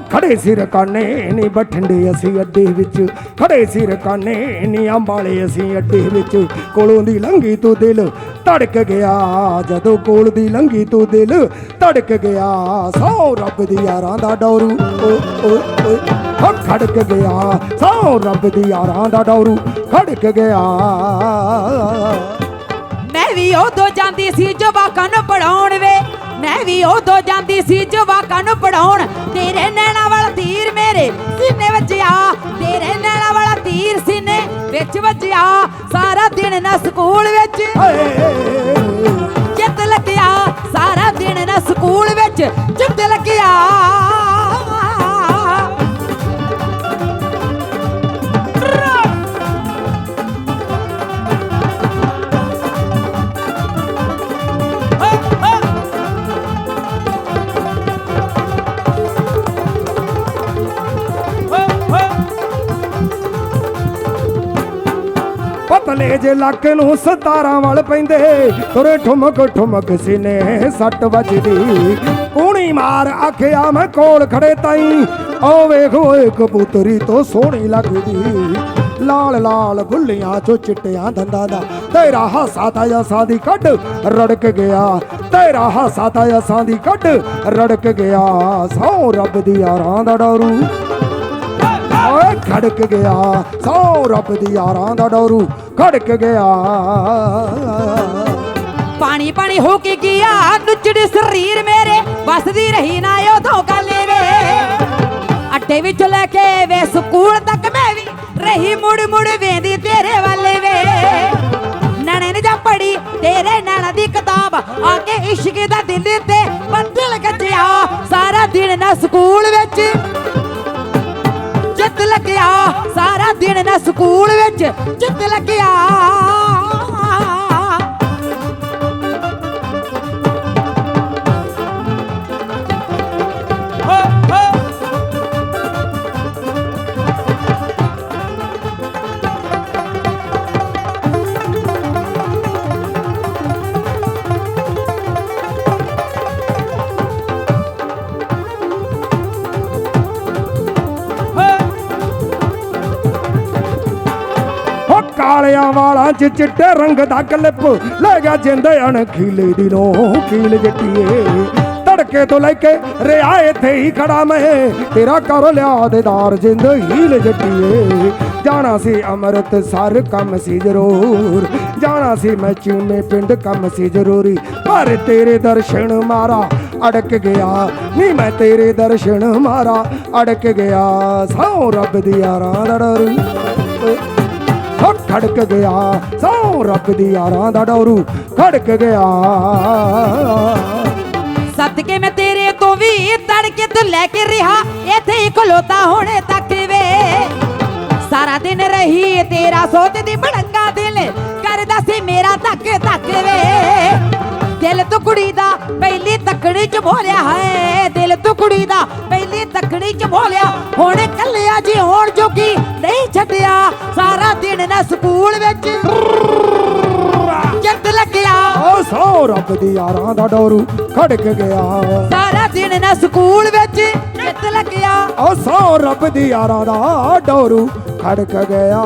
ਖੜੇ ਸਿਰ ਕਾਨੇ ਨੀ ਬਠਿੰਡੇ ਅਸੀਂ ਅੱਡੇ ਵਿੱਚ। ਖੜੇ ਸਿਰ ਕਾਨੇ ਨੀ ਅੰਬਾਲੇ ਅਸੀਂ ਅੱਡੇ ਵਿੱਚ। ਕੋਲੋਂ ਦੀ ਲੰਗੀ ਤੂੰ ਦਿਲ, ਧੜਕ ਗਿਆ ਜਦੋਂ ਕੋਲ ਦੀ ਲੰਗੀ ਤੂੰ ਦਿਲ। ਧੜਕ ਗਿਆ ਸੌ ਰੱਬ ਦੀ ਯਾਰਾਂ ਦਾ ਡੌਰੂ। ਓਏ ਓਏ ਓਏ ਹੋ ਖੜਕ ਗਿਆ ਸੌ ਰੱਬ ਦੀ ਯਾਰਾਂ ਦਾ ਡੌਰੂ। ਖੜਕ ਗਿਆ। ਮੈਂ ਵੀ ਉਦੋਂ ਜਾਂਦੀ ਸੀ ਜਵਾਕਾਂ ਨੂੰ ਪੜਾਉਣ ਉਦੋਂ ਜਾਂਦੀ ਸੀ ਜਵਾਕਾਂ ਨੂੰ ਪੜਾਉਣ ਤੇਰੇ ਨੈਣਾ ਵਾਲਾ ਤੀਰ ਮੇਰੇ ਸੀਨੇ ਵੱਜਿਆ ਤੇਰੇ ਨੈਣਾ ਵਾਲਾ ਤੀਰ ਸੀਨੇ ਵਿੱਚ ਵੱਜਿਆ। ਸਾਰਾ ਦਿਨ ਨਾ ਸਕੂਲ ਵਿੱਚ। ਚਿੱਤ ਲੱਗਿਆ। ਸਾਰਾ ਦਿਨ ਨਾ ਸਕੂਲ ਵਿੱਚ। ਪਤਲੇ ਜੇ ਲੱਕ ਨੂੰ ਸਤਾਰਾਂ ਵੱਲ ਪੈਂਦੇ, ਤੁਰੇ ਠੁਮਕ ਠੁਮਕ ਸੀਨੇ ਸੱਟ ਵੱਜਦੀ। ਕੂਣੀ ਮਾਰ ਆਖਿਆ, ਮੈਂ ਕੋਲ ਖੜੇ ਤਾਈ। ਓ ਵੇਖ, ਓਏ ਕਬੂਤਰੀ ਤੋਂ ਸੋਹਣੀ ਲੱਗਦੀ। ਲਾਲ ਲਾਲ ਗੁੱਲੀਆਂ ਚੋ ਚਿੱਟਿਆਂ ਦੰਦਾਂ ਦਾ, ਤੇਰਾ ਹਾਸਾ ਤਾਂ ਜਸਾਂ ਦੀ ਕੱਢ, ਰੜਕ ਗਿਆ। ਤੇਰਾ ਹਾਸਾ ਤਾਂ ਜਸਾਂ ਦੀ ਕੱਢ, ਰੜਕ ਗਿਆ। ਸੌ ਰੱਬ ਦੀ ਯਾਰਾਂ ਦਾ ਡਰੂ। ਓਏ ਖੜਕ ਗਿਆ। ਸੌ ਰੱਬ ਦੀ ਯਾਰਾਂ ਦਾ ਡੋਰੂ ਖੜਕ ਗਿਆ। ਪਾਣੀ ਪਾਣੀ ਹੋ ਕੇ ਗਿਆ ਨੁੱਚੜ ਸਰੀਰ ਮੇਰੇ, ਵਸਦੀ ਰਹੀ ਨਾ ਉਦੋਂ ਗੱਲ ਵੇ। ਅੱਡੇ ਵਿੱਚ ਲੈ ਕੇ ਵੇ, ਸਕੂਲ ਤੱਕ ਮੈਂ ਵੀ ਰਹੀ ਮੁੜ ਮੁੜ ਵੇਂਦੀ ਤੇਰੇ ਵੱਲ ਵੇ। ਨਣੇ ਨੇ ਜਾ ਪੜੀ, ਤੇਰੇ ਨੈਣਾ ਦੀ ਕਿਤਾਬ ਆ ਕੇ ਇਸ਼ਕ ਦਾ ਦਿਲ ਤੇ ਬੱਦਲ ਗੱਜਿਆ ਸਾਰਾ ਦਿਨ ਨਾ ਸਕੂਲ ਵਿੱਚ ਦਿਨ ਨਾ ਸਕੂਲ ਵਿੱਚ ਚਿੱਤ ਲੱਗਿਆ ਕਾਲਿਆਂ ਵਾਲਾ ਚ ਚਿੱਟੇ ਰੰਗ ਦਾ ਕਲਿੱਪ। ਲੈ ਗਿਆ ਜਿੰਦ ਅਣਖੀਲੇ ਦੀ ਕੀਲ ਜੱਟੀਏ। ਤੜਕੇ ਤੋਂ ਲੈ ਕੇ ਰਿਆ ਇੱਥੇ ਹੀ ਖੜਾ ਮੈਂ। ਤੇਰਾ ਕਰ ਲਿਆ ਦੇਦਾਰ ਜਿੰਦ ਹੀਲ ਜੱਟੀਏ। ਜਾਣਾ ਸੀ ਅੰਮ੍ਰਿਤ ਸਰ ਕੰਮ ਸੀ ਜ਼ਰੂਰ। ਜਾਣਾ ਸੀ ਮੈਂ ਚੂਨੇ ਪਿੰਡ ਕੰਮ ਸੀ ਜ਼ਰੂਰੀ। ਪਰ ਤੇਰੇ ਦਰਸ਼ਨ ਮਾਰਾ ਅੜਕ ਗਿਆ। ਨੀ ਮੈਂ ਤੇਰੇ ਦਰਸ਼ਨ ਮਾਰਾ ਅੜਕ ਗਿਆ। ਸੌ ਰੱਬ ਦੀ ਯਾਰਾਂ ਦਾ ਖੜਕ ਗਿਆ। ਸੌ ਰੱਬ ਦੀ ਯਾਰਾਂ ਦਾ ਡੌਰੂ ਖੜਕ ਗਿਆ। ਸਦਕੇ ਮੈਂ ਤੇਰੇ ਤੋਂ ਵੀ ਤੜਕੇ ਤੋਂ ਲੈ ਕੇ ਰਿਹਾ, ਇੱਥੇ ਹੀ ਖਲੋਤਾ ਹੁਣੇ ਤੱਕ ਵੇ। ਸਾਰਾ ਦਿਨ ਰਹੀ ਤੇਰਾ ਸੋਚਦੀ ਬੜੰਗਾ ਦਿਲ, ਕਰਦਾ ਸੀ ਮੇਰਾ ਧੱਕ ਧੱਕ ਵੇ। ਦਿਲ ਤੋਂ ਕੁੜੀ ਦਾ ਪਹਿਲੀ ਤੱਕੜੀ ਚ ਬੋਲਿਆ ਹੈ ਦਿਲ ਤੋਂ ਕੁੜੀ ਦਾ ਪਹਿਲੀ ਤੱਕੜੀ ਚ ਬੋਲਿਆ। ਹੁਣ ਕੱਲਿਆ ਜੀ ਹੋਣ ਜੋਗੀ ਨਹੀਂ ਛੱਡਿਆ ਸਾਰਾ ਦਿਨ ਨਾ ਸਕੂਲ ਵਿੱਚ। ਚਿੱਤ ਲੱਗਿਆ। ਓ ਸੌ ਰੱਬ ਦੀ ਯਾਰਾਂ ਦਾ ਡੌਰੂ ਖੜਕ ਗਿਆ ਸਾਰਾ ਦਿਨ ਨਾ ਸਕੂਲ ਵਿੱਚ ਚਿੱਤ ਲੱਗਿਆ। ਓ ਸੌ ਰੱਬ ਦੀ ਯਾਰਾਂ ਦਾ ਡੌਰੂ ਖੜਕ ਗਿਆ।